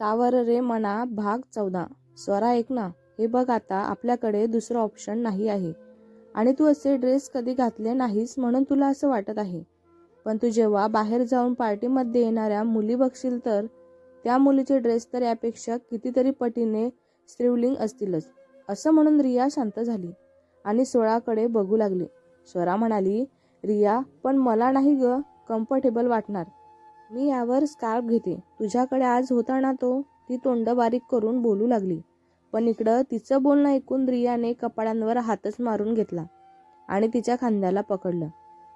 सावर रे मना भाग चौदा. स्वरा ऐक ना हे बघ आता आपल्याकडे दुसरं ऑप्शन नाही आहे. आणि तू असे ड्रेस कधी घातले नाहीस म्हणून तुला असं वाटत आहे. पण तू जेव्हा बाहेर जाऊन पार्टीमध्ये येणाऱ्या मुली बघशील तर त्या मुलीचे ड्रेस तर यापेक्षा कितीतरी पटीने स्त्रीवलिंग असतीलच असं म्हणून रिया शांत झाली आणि सोळाकडे बघू लागली. स्वरा म्हणाली रिया पण मला नाही ग कम्फर्टेबल वाटणार. मी यावर स्कार्फ घेते. तुझ्याकडे आज होता ना तो? ती तोंड बारीक करून बोलू लागली. पण इकडं तिचं बोलणं ऐकून रियाने कपाळांवर हातच मारून घेतला आणि तिच्या खांद्याला पकडलं.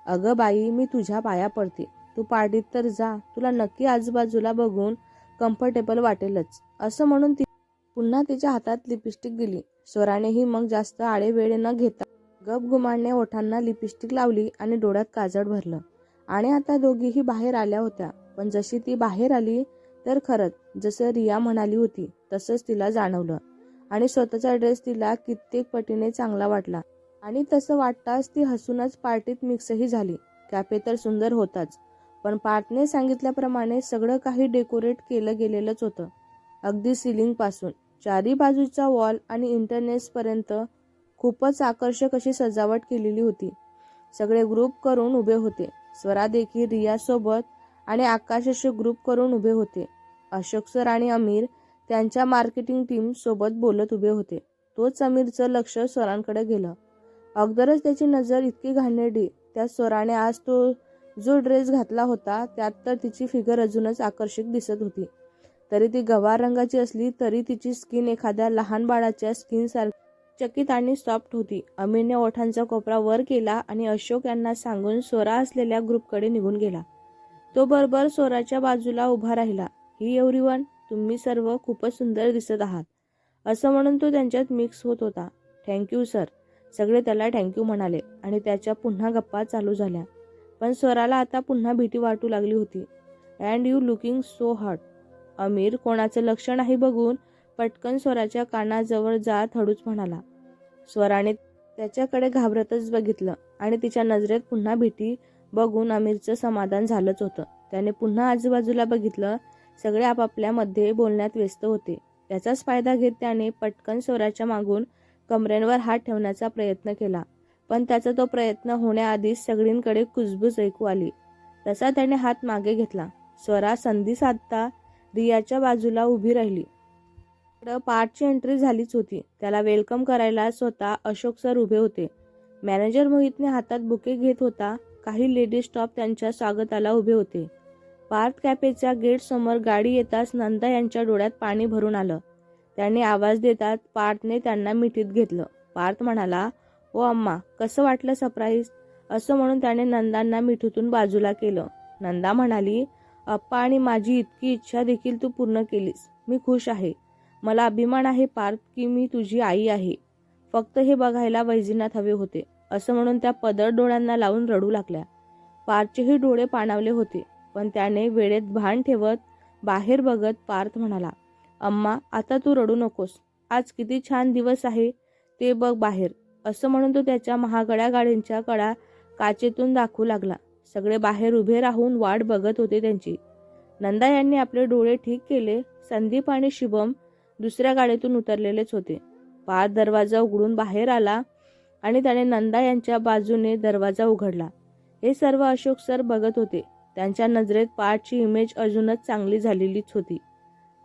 अगं बाई मी तुझ्या पाया पडते. तू पार्टीत तर जा. तुला नक्की आजूबाजूला बघून कम्फर्टेबल वाटेलच. असं म्हणून ती पुन्हा तिच्या हातात लिपस्टिक दिली. स्वरानेही मग जास्त आळे वेळे न घेता गपगुमाने ओठांना लिपस्टिक लावली आणि डोळ्यात काजळ भरलं. आणि आता दोघीही बाहेर आल्या होत्या. पण जशी ती बाहेर आली तर खरंच जसं रिया म्हणाली होती तसंच तिला जाणवलं. आणि स्वतःचा ड्रेस तिला कित्येक पटीने चांगला वाटला. आणि तसं वाटताच ती हसूनच पार्टीत मिक्सही झाली. कॅफे तर सुंदर होताच पण पार्थने सांगितल्याप्रमाणे सगळं काही डेकोरेट केलं गेलेलंच होतं. अगदी सिलिंगपासून चारी बाजूचा वॉल आणि इंटरनेट्सपर्यंत खूपच आकर्षक अशी सजावट केलेली होती. सगळे ग्रुप करून उभे होते. स्वरा देखील रियासोबत आणि आकाश असे ग्रुप करून उभे होते. अशोक सर आणि अमीर त्यांच्या मार्केटिंग टीम सोबत बोलत उभे होते. तोच अमीरचं लक्ष स्वरांकडे गेलं. अगोदरच त्याची नजर इतकी घाणेरडी त्या स्वराने आज तो जो ड्रेस घातला होता त्यात तर तिची फिगर अजूनच आकर्षक दिसत होती. तरी ती गवार रंगाची असली तरी तिची स्किन एखाद्या लहान बाळाच्या स्किनसारखी चकित आणि सॉफ्ट होती. अमीरने ओठांचा कोपरा वर केला आणि अशोक यांना सांगून स्वरा असलेल्या ग्रुपकडे निघून गेला. तो बरोबर स्वराच्या बाजूला उभा राहिला. ही एव्हरीवन तुम्ही सर्व खूपच सुंदर दिसत आहात. असं म्हणून तो त्यांच्यात मिक्स होत होता. थँक्यू सर सगळे त्याला थँक्यू म्हणाले आणि त्याच्या पुन्हा गप्पा चालू झाल्या. पण स्वराला आता पुन्हा भीती वाटू लागली होती. And you looking so hot अमीर कोणाचं लक्ष नाही बघून पटकन स्वराच्या कानाजवळ जात हळूच म्हणाला. स्वराने त्याच्याकडे घाबरतच बघितलं आणि तिच्या नजरेत पुन्हा भीती बघून अमीरचं समाधान झालंच होतं. त्याने पुन्हा आजूबाजूला बघितलं सगळे आपापल्यामध्ये बोलण्यात व्यस्त होते. त्याचाच फायदा घेत त्याने पटकन स्वराच्या मागून कमरेंवर हात ठेवण्याचा प्रयत्न केला. पण त्याचा तो प्रयत्न होण्याआधीच सगळींकडे कुजबूज ऐकू आली. तसा त्याने हात मागे घेतला. स्वरा संधी साधता रियाच्या बाजूला उभी राहिली. पार्टची एंट्री झालीच होती. त्याला वेलकम करायला स्वतः अशोक सर उभे होते. मॅनेजर मोहितने हातात बुके घेत होता. काही लेडीज स्टॉप त्यांच्या स्वागताला उभे होते. पार्थ कॅफेच्या गेट समोर गाडी येताच नंदा यांच्या डोळ्यात पाणी भरून आलं. त्यांनी आवाज देतात पार्थने त्यांना मिठीत घेतलं. पार्थ म्हणाला ओ अम्मा कसं वाटलं सरप्राईज असं म्हणून त्याने नंदांना मिठीतून बाजूला केलं. नंदा म्हणाली अप्पा आणि माझी इतकी इच्छा देखील तू पूर्ण केलीस. मी खुश आहे. मला अभिमान आहे पार्थ की मी तुझी आई आहे. फक्त हे बघायला वैजीनाथ हवे होते. असं म्हणून त्या पदर डोळ्यांना लावून रडू लागल्या. पार्थचेही डोळे पाणावले होते पण त्याने वेळेत भान ठेवत बाहेर बघत पार्थ म्हणाला अम्मा आता तू रडू नकोस. आज किती छान दिवस आहे ते बघ बाहेर. असं म्हणून तो त्याच्या महागड्या गाडींच्या कडा काचेतून दाखवू लागला. सगळे बाहेर उभे राहून वाट बघत होते त्यांची. नंदा यांनी आपले डोळे ठीक केले संदीप आणि शुभम दुसऱ्या गाडीतून उतरलेलेच होते. पार दरवाजा उघडून बाहेर आला आणि त्याने नंदा यांच्या बाजूने दरवाजा उघडला. हे सर्व अशोक सर बघत होते. त्यांच्या नजरेत पाठची इमेज अजूनच चांगली झालेलीच होती.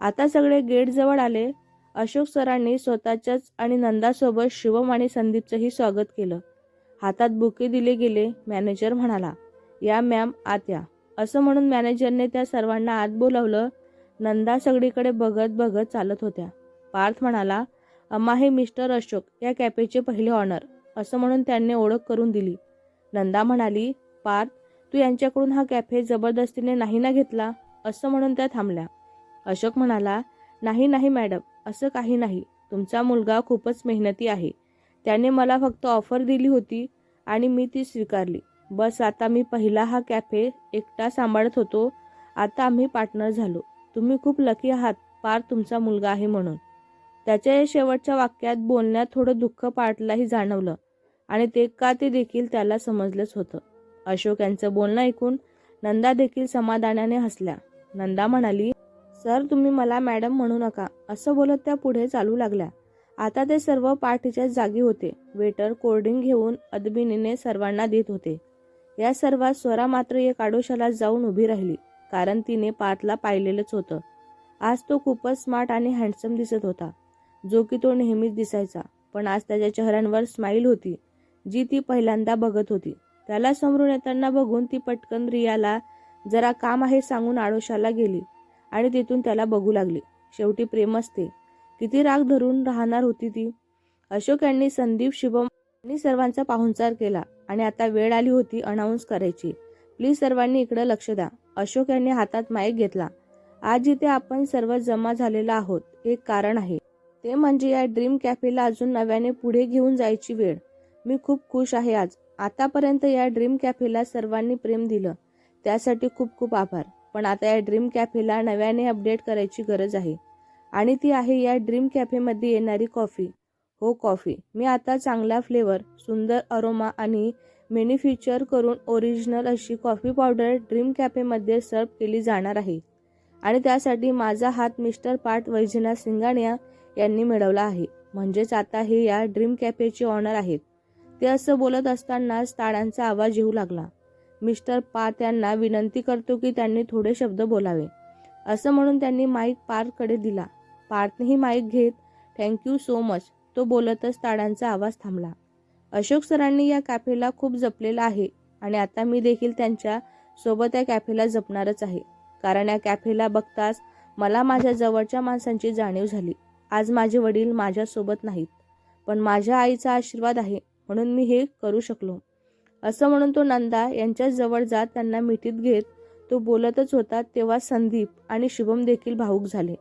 आता सगळे गेट जवळ आले. अशोक सरांनी स्वतःच्याच आणि नंदासोबत शिवम आणि संदीपचंही स्वागत केलं. हातात बुके दिले गेले. मॅनेजर म्हणाला या मॅम आत या. असं म्हणून मॅनेजरने त्या सर्वांना आत बोलावलं. नंदा सगळीकडे बघत बघत चालत होत्या. पार्थ म्हणाला अम्मा हे मिस्टर अशोक या कॅफेचे पहिले ऑनर. असं म्हणून त्यांनी ओळख करून दिली. नंदा म्हणाली पार्थ तू यांच्याकडून हा कॅफे जबरदस्तीने नाही ना घेतला? असं म्हणून त्या थांबल्या. अशोक म्हणाला नाही नाही मॅडम असं काही नाही. तुमचा मुलगा खूपच मेहनती आहे. त्याने मला फक्त ऑफर दिली होती आणि मी ती स्वीकारली. बस आता मी पहिला हा कॅफे एकटा सांभाळत होतो. आता आम्ही पार्टनर झालो. तुम्ही खूप लकी आहात. पार तुमचा मुलगा आहे म्हणून. त्याच्या या शेवटच्या वाक्यात बोलण्यात थोडं दुःख पार्टलाही जाणवलं. आणि ते का ते देखील त्याला समजलंच होतं. अशोक यांचं बोलणं ऐकून नंदा देखील समाधानाने हसल्या नंदा म्हणाली सर तुम्ही मला मॅडम म्हणू नका. असं बोलत त्या पुढे चालू लागल्या. आता ते सर्व पार्टीच्या जागी होते. वेटर कोल्ड्रिंक घेऊन अदबिनीने सर्वांना देत होते. या सर्वात स्वरा मात्र एक आडोशाला जाऊन उभी राहिली कारण तिने पार्थला पाहिलेलंच होतं. आज तो खूपच स्मार्ट आणि हँडसम दिसत होता. जो की तो नेहमीच दिसायचा पण आज त्याच्या चेहऱ्यांवर स्माईल होती. जी ती पहिल्यांदा बघत होती. त्याला समोरून येताना बघून ती पटकन रियाला जरा काम आहे सांगून आडोशाला गेली आणि तिथून त्याला बघू लागली. शेवटी प्रेम असते. किती राग धरून राहणार होती ती. अशोक यांनी संदीप शुभम यांनी सर्वांचा पाहुणचार केला आणि आता वेळ आली होती अनाऊन्स करायची. प्लीज सर्वांनी इकडे लक्ष द्या. अशोक यांनी हातात माईक घेतला. आज जिथे आपण सर्व जमा झालेलो आहोत. एक कारण आहे. ते म्हणजे या ड्रीम कॅफेला अजून नव्याने पुढे घेऊन जायची वेळ. मी खूप खुश आहे आज. आतापर्यंत या ड्रीम कॅफेला सर्वांनी प्रेम दिलं. त्यासाठी खूप खूप आभार. पण आता या ड्रीम कॅफेला नव्याने अपडेट करायची गरज आहे. आणि ती आहे या ड्रीम कॅफेमध्ये येणारी कॉफी. हो कॉफी. मी आता चांगला फ्लेवर सुंदर अरोमा आणि मेनी फीचर करून ओरिजिनल अशी कॉफी पावडर ड्रीम कॅफेमध्ये सर्व केली जाणार आहे. आणि त्यासाठी माझा हात मिस्टर पार्ट वैजनाथ सिंगाणिया यांनी मिळवला आहे. म्हणजेच आता हे या ड्रीम कॅफेचे ऑनर आहेत. ते असं बोलत असतानाच ताळ्यांचा आवाज येऊ लागला. मिस्टर पार्थ यांना विनंती करतो की त्यांनी थोडे शब्द बोलावे. असं म्हणून त्यांनी माईक पार्थकडे दिला. पार्थनेही माईक घेत थँक्यू सो मच तो बोलतच ताड्यांचा आवाज थांबला. अशोक सरांनी या कॅफेला खूप जपलेला आहे आणि आता मी देखील त्यांच्यासोबत या कॅफेला जपणारच आहे. कारण या कॅफेला बघताच मला माझ्या जवळच्या माणसांची जाणीव झाली. आज माझे वडील माझ्यासोबत नाहीत. पण माझ्या आईचा आशीर्वाद आहे. म्हणून मी हे करू शकलो. असं म्हणून तो नंदा यांच्या जवळ जात त्यांना मिठीत घेत तो बोलतच होता तेव्हा संदीप आणि शुभम देखील भाऊक झाले.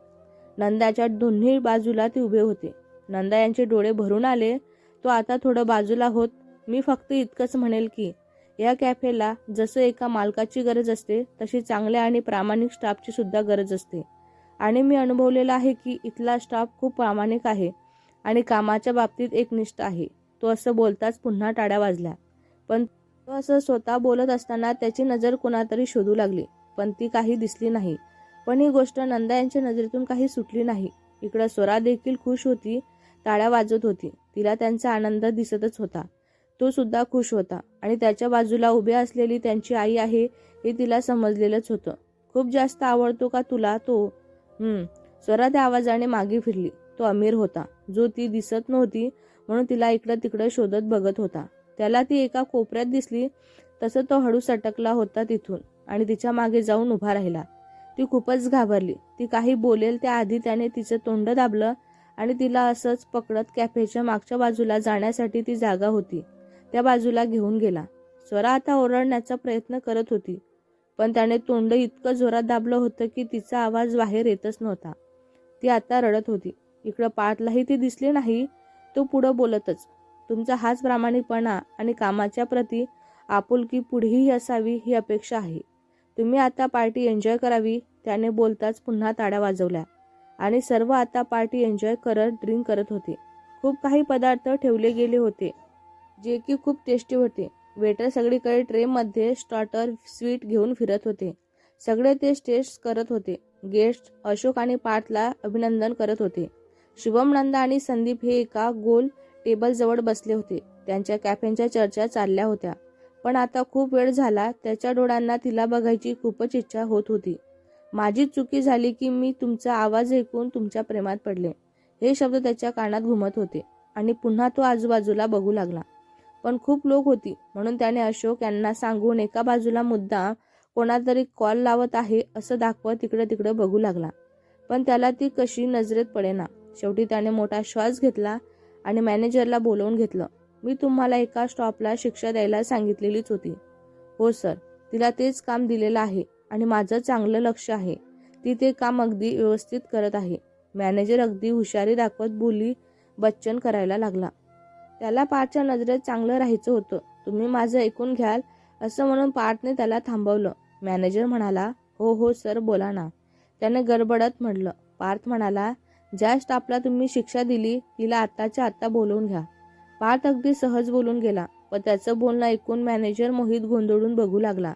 नंदाच्या दोन्ही बाजूला ते उभे होते. नंदा यांचे डोळे भरून आले तो आता थोडं बाजूला होत. मी फक्त इतकंच म्हणेल की या कॅफेला जसं एका मालकाची गरज असते तशी चांगल्या आणि प्रामाणिक स्टाफची सुद्धा गरज असते. आणि मी अनुभवलेलं आहे की इथला स्टाफ खूप प्रामाणिक आहे आणि कामाच्या बाबतीत एकनिष्ठ आहे. तो असं बोलताच पुन्हा टाळ्या वाजल्या. पण तो असं स्वतः बोलत असताना त्याची नजर कोणातरी शोधू लागली. पण ती काही दिसली नाही. पण ही गोष्ट नंदा यांच्या नजरेतून काही सुटली नाही. इकडं स्वरा देखील खुश होती टाळ्या वाजत होती. तिला त्यांचा आनंद दिसतच होता. तो सुद्धा खुश होता आणि त्याच्या बाजूला उभी असलेली त्यांची आई आहे हे तिला समजलेलंच होतं. खूप जास्त आवडतो का तुला तो? स्वरा त्या आवाजाने मागे फिरली. तो अमीर होता. जो ती दिसत नव्हती म्हणून तिला इकडं तिकडं शोधत बघत होता. त्याला ती एका कोपऱ्यात दिसली तसं तो हळू सटकला होता तिथून आणि तिच्यामागे जाऊन उभा राहिला. ती खूपच घाबरली. ती काही बोलेल त्याआधी त्याने तिचं तोंड दाबलं आणि तिला असंच पकडत कॅफेच्या मागच्या बाजूला जाण्यासाठी ती जागा होती. त्या बाजूला घेऊन गेला. स्वरा आता ओरडण्याचा प्रयत्न करत होती पण त्याने तोंड इतकं जोरात दाबलं होतं की तिचा आवाज बाहेर येतच नव्हता. ती आता रडत होती. इकडं पाठलाही ती दिसली नाही तो पुढं बोलतच. तुमचा हाच प्रामाणिकपणा आणि कामाच्या प्रती आपुलकी पुढेही असावी ही अपेक्षा आहे. तुम्ही आता पार्टी एन्जॉय करावी त्याने बोलताच पुन्हा ताड्या वाजवल्या. आणि सर्व आता पार्टी एन्जॉय करत ड्रिंक करत होते. खूप काही पदार्थ ठेवले गेले होते जे की खूप टेस्टी होते. वेटर सगळीकडे ट्रेमध्ये स्टार्टर स्वीट घेऊन फिरत होते. सगळे ते टेस्ट करत होते. गेस्ट अशोक आणि पार्थला अभिनंदन करत होते. शुभम नंदा आणि संदीप हे एका गोल टेबलजवळ बसले होते. त्यांच्या कॅफेनच्या चर्चा चालल्या होत्या. पण आता खूप वेळ झाला त्याच्या डोळ्यांना तिला बघायची खूपच इच्छा होत होती. माझी चुकी झाली की मी तुमचा आवाज ऐकून तुमच्या प्रेमात पडले. हे शब्द त्याच्या कानात घुमत होते आणि पुन्हा तो आजूबाजूला बघू लागला. पण खूप लोक होती म्हणून त्याने अशोक यांना सांगून एका बाजूला मुद्दा कोणातरी कॉल लावत आहे असं दाखवत तिकडे तिकडे बघू लागला. पण त्याला ती कशी नजरेत पडेना. शेवटी त्याने मोठा श्वास घेतला आणि मॅनेजरला बोलवून घेतलं मी तुम्हाला एका स्टॉपला शिक्षा द्यायला सांगितलेलीच होती. हो सर. तिला तेच काम दिलेलं आहे आणि माझं चांगलं लक्ष आहे. ती ते काम अगदी व्यवस्थित करत आहे. मॅनेजर अगदी हुशारी दाखवत बोली बच्चन करायला लागला. त्याला पार्थच्या नजरेत चांगलं राहायचं होतं. तुम्ही माझं ऐकून घ्याल असं म्हणून पार्थने त्याला थांबवलं. मॅनेजर म्हणाला हो हो सर बोला ना. त्याने गडबडत म्हटलं. पार्थ म्हणाला ज्या स्टाफला तुम्ही शिक्षा दिली तिला आत्ताच्या आत्ता बोलवून घ्या. पार्थ अगदी सहज बोलून गेला पण त्याचं बोलणं ऐकून मॅनेजर मोहित गोंधळून बघू लागला.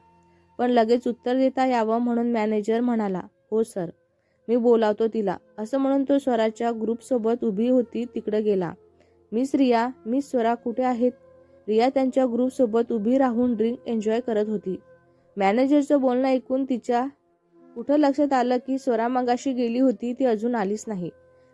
पण लगेच उत्तर देता यावं म्हणून मॅनेजर म्हणाला हो सर. मी बोलावतो तिला. असं म्हणून तो स्वराच्या ग्रुपसोबत उभी होती तिकडे गेला. मिस रिया मिस स्वरा कुठे आहेत? रिया त्यांच्या ग्रुपसोबत उभी राहून ड्रिंक एन्जॉय करत होती. मॅनेजरचं बोलणं ऐकून तिच्या कुठं लक्षात आलं की स्वरा मगाशी गेली होती ती अजून आलीच नाही.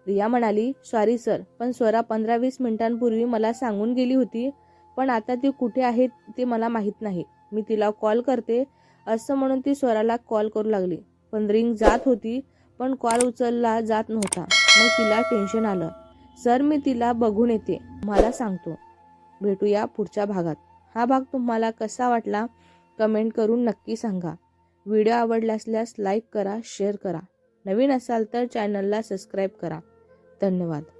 रिया म्हणाली सॉरी सर पण स्वरा पंधरा वीस मिनिटांपूर्वी मला सांगून गेली होती. पण आता ती कुठे आहे ते मला माहीत नाही. मी तिला कॉल करते. असं म्हणून ती स्वराला कॉल करू लागली. पण रिंग जात होती पण कॉल उचलला जात नव्हता. मग तिला टेन्शन आलं. सर मी तिला बघून येते. मला सांगतो. भेटूया पुढच्या भागात. हा भाग तुम्हाला कसा वाटला कमेंट करून नक्की सांगा. व्हिडिओ आवडला असल्यास लाईक करा शेअर करा. नवीन असाल तर चॅनलला सबस्क्राईब करा. धन्यवाद.